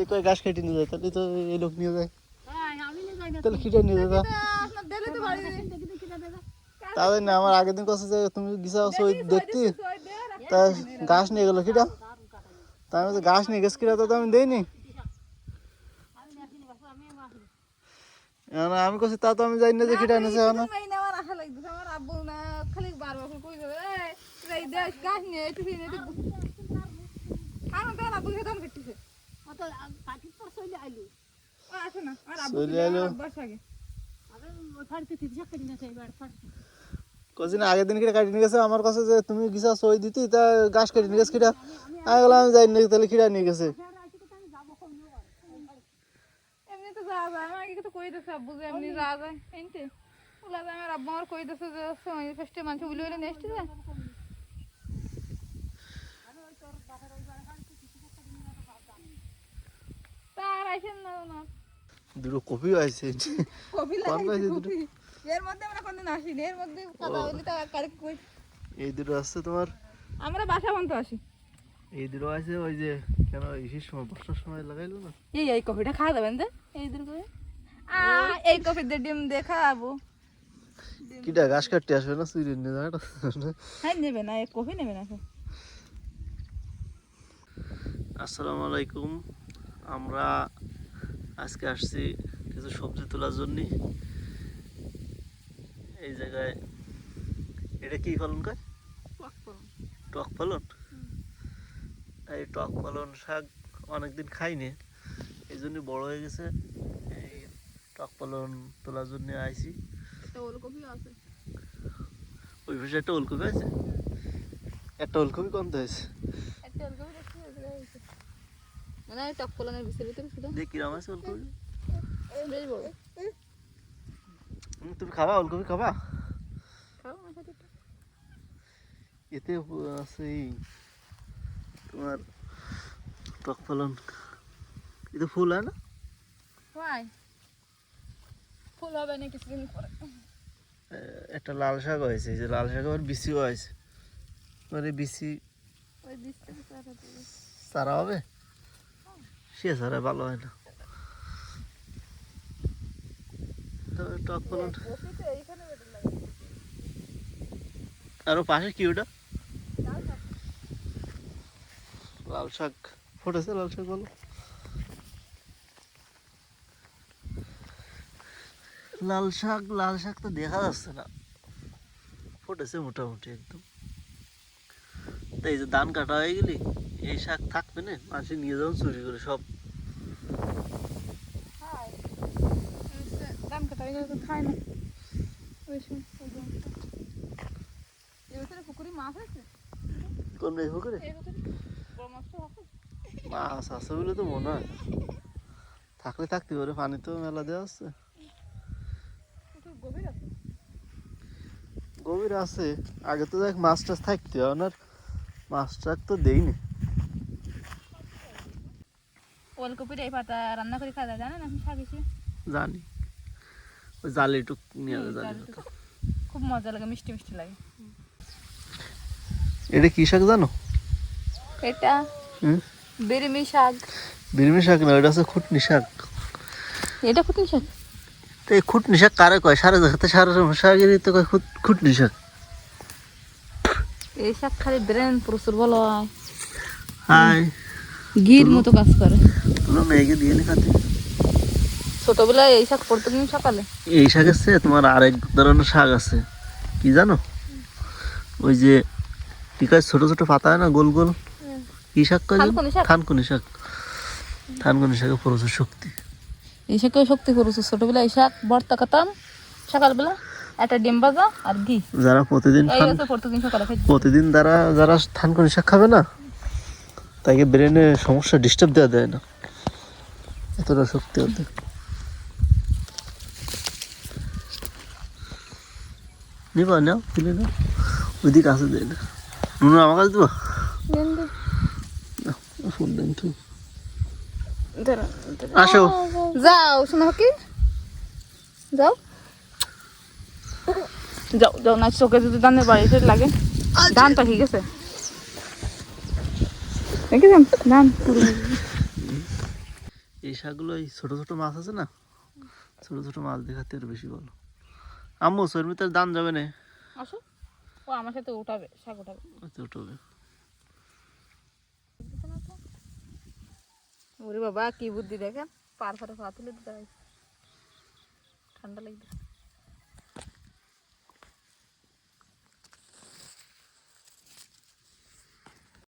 যদি কয় ঘাস কেটে নিয়ে যায় তাহলে তো এই লোক নিয়ে যায়। হ্যাঁ, আমি নিয়ে যাই না। তাহলে খিটা নিয়ে যেত দেখা। তাহলে না আমার আগের দিন কথা যে তুমি গিসা সই দেখতি? তা ঘাস নিয়ে গেলো কিটা? তা আমি তো ঘাস নিয়ে গেছি কিটা? তো আমি দেইনি। আমি কছি তা তো আমি জানি না যে কিটা এনেছে না গাছ নিয়ে একটু ফিরে একটু আমার তো আব্বু খেতে কেটেছে অত কাঠির পর চলে আইলি। ও আসে না আমার আব্বু চলে আইলো। বাস আগে। আরে ওই ফাড়িতে তিরিশ কেজি না চাই এবার ফাড়ি। কছি না আগের দিন কিটা কাটি নিয়ে গেছে আমার কাছে যে তুমি গিসা সই দিতি তা ঘাস কেটে নিয়ে গেছে কিটা আমি বললাম না তাহলে কিটা নিয়ে গেছে। এমনি তো যাওয়া যায় আমার আগে তো কই দিছে আব্বু যে এমনি যাওয়া যায়। এনতে ওলা যায় আমার আব্বু আমার কই দিছে যে ফার্স্টে মানুষ উলি উলি নেক্সট যায় তার আইসেন না না দুটো কপি আছে কপি লাগাইছে কপি? এর মধ্যে আমরা কোনদিন আসিনি এর মধ্যে কথা বলি তা কারে কই? এই দুটো আসছে তোমার? আমরা বাসা বন্ধ আসি এই দুটো আছে ওই যে কেন ইসির সময় বর্ষার সময় লাগাইলো না? এই এই কফিটা খাওয়া যাবেন এই আ এই ডিম দিয়ে খাওয়াবো। কিটা ঘাস কাটতে আসবে না চুরি নিয়ে যাবে হ্যাঁ নেবে না এই কফি নেবে না আসসালামু আলাইকুম। আমরা আজকে আসছি কিছু সবজি তোলার জন্য। এই জায়গায় এটা কি ফলন কয়? টক ফলন। এই টক ফলন শাক অনেকদিন খাইনি এই জন্য বড় হয়ে গেছে। এই টক ফলন তোলার জন্য আইছি। ওই পাশে একটা ওলকপি আছে? একটা ওলকপি কমতে হয়েছে। একটা ওলকপি মানে টক ফলনের ভিতরে ভিতরে শুধু। দেখ কিরাম আছে ওলকপি? বেশ বড়। তুমি খাবা ওলকপি খাবা? খাও এতে আছে তোমার টক ফলন। এটা ফুল হয় না? হয়। ফুল হবে না কিছুদিন পরে। একটা লাল শাক হয়েছে এই যে লাল শাক আবার বিসিও হয়েছে। মানে বিসি ওই চারা হবে? সে সারা ভালো হয় না। টক ফলন আর পাশে কি ওটা? লাল শাক। ফুটেছে লাল শাক বলো। লাল শাক লাল শাক তো দেখা যাচ্ছে না। ফুটেছে মোটামুটি একদম। এই যে ধান কাটা হয়ে গেলি? এই শাক থাকবে না? মানুষে নিয়ে যাও চুরি করে সব। পুকুরে মাছ আছে? কোন পুকুরে? এই বছরে বড় মাছ আছে। বলে তো মনে হয়। থাকলে থাকতে পারে পানি তো মেলা দেওয়া আছে। গভীর আছে? আগে তো দেখ মাছ টাছ থাকতে আর। মাছ টাছ তো দেইনি। ওলকপির এই পাতা রান্না করে খাওয়া যায় জানেন আপনি শাক হিসেবে জানি। ওই জালি নিয়ে জালি খুব মজা লাগে মিষ্টি মিষ্টি লাগে। এটা কি শাক জানো? এটা হুম? শাক। বিরমি শাক না ওটা আছে খুটনি শাক। এটা কত শাক? তো এই খুটনি শাক কারে কয়? সারা জায়গাতে সারা শাকেরই তো কয় খুটনি শাক। এই শাক খালি ব্রেন প্রচুর ভালো হয়। হাই ঘির মতো কাজ করে। তোমরা মেয়েকে দিয়ে নি খাতে। ছোটবেলায় এই শাক পড়তো সকালে? এই শাক আছে তোমার আরেক ধরনের শাক আছে। কি জানো? ওই যে কি কয় ছোট ছোট পাতা হয় না গোল গোল? কি শাক কয় থানকুনি শাক? থানকুনি শাকে। প্রচুর শক্তি। এই শাকেও শক্তি প্রচুর ছোটবেলায় এই শাক ভর্তা খাতাম সকালবেলা। একটা ডিম ভাজা আর ঘি। যারা প্রতিদিন প্রতিদিন সকালে প্রতিদিন যারা যারা থানকুনি শাক খাবে না তাকে ব্রেনে সমস্যা ডিস্টার্ব দেওয়া দেয় না। এতটা শক্তি ওদের নিবা নাও কিনে নাও। ওইদিকে আসে দেয় না নুন আমার কাছে দিবা? ফোন দেন তুমি আসো। যাও শোনো কি? যাও। যাও যাও না চোখে যদি দানের বাড়িতে লাগে ধান পাখি গেছে দেখেছেন ধান পুরো হয়ে গেছে। এই শাকগুলো এই ছোটো ছোটো মাছ আছে না? ছোটো ছোটো মাছ দেখাতে আর বেশি ভালো। আম্মু শর্মিতার দান যাবে না। আসো। ও আমার সাথে উঠাবে শাক উঠাবে। তো উঠবে। ওরে বাবা কি বুদ্ধি দেখেন। পার ফারে পা তুলে দিতে ঠান্ডা লাগবে